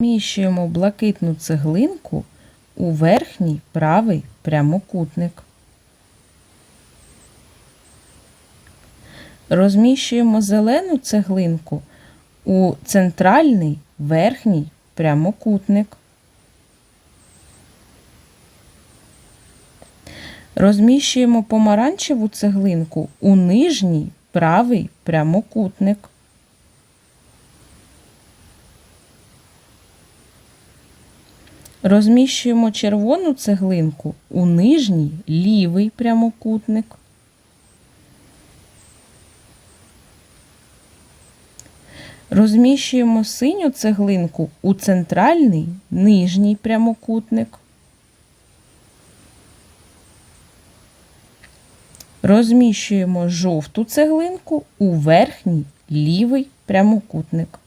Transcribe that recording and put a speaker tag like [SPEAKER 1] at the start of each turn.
[SPEAKER 1] Розміщуємо блакитну цеглинку у верхній правий прямокутник. Розміщуємо зелену цеглинку у центральний верхній прямокутник. Розміщуємо помаранчеву цеглинку у нижній правий прямокутник. Розміщуємо червону цеглинку у нижній лівий прямокутник. Розміщуємо синю цеглинку у центральний нижній прямокутник. Розміщуємо жовту цеглинку у верхній лівий прямокутник.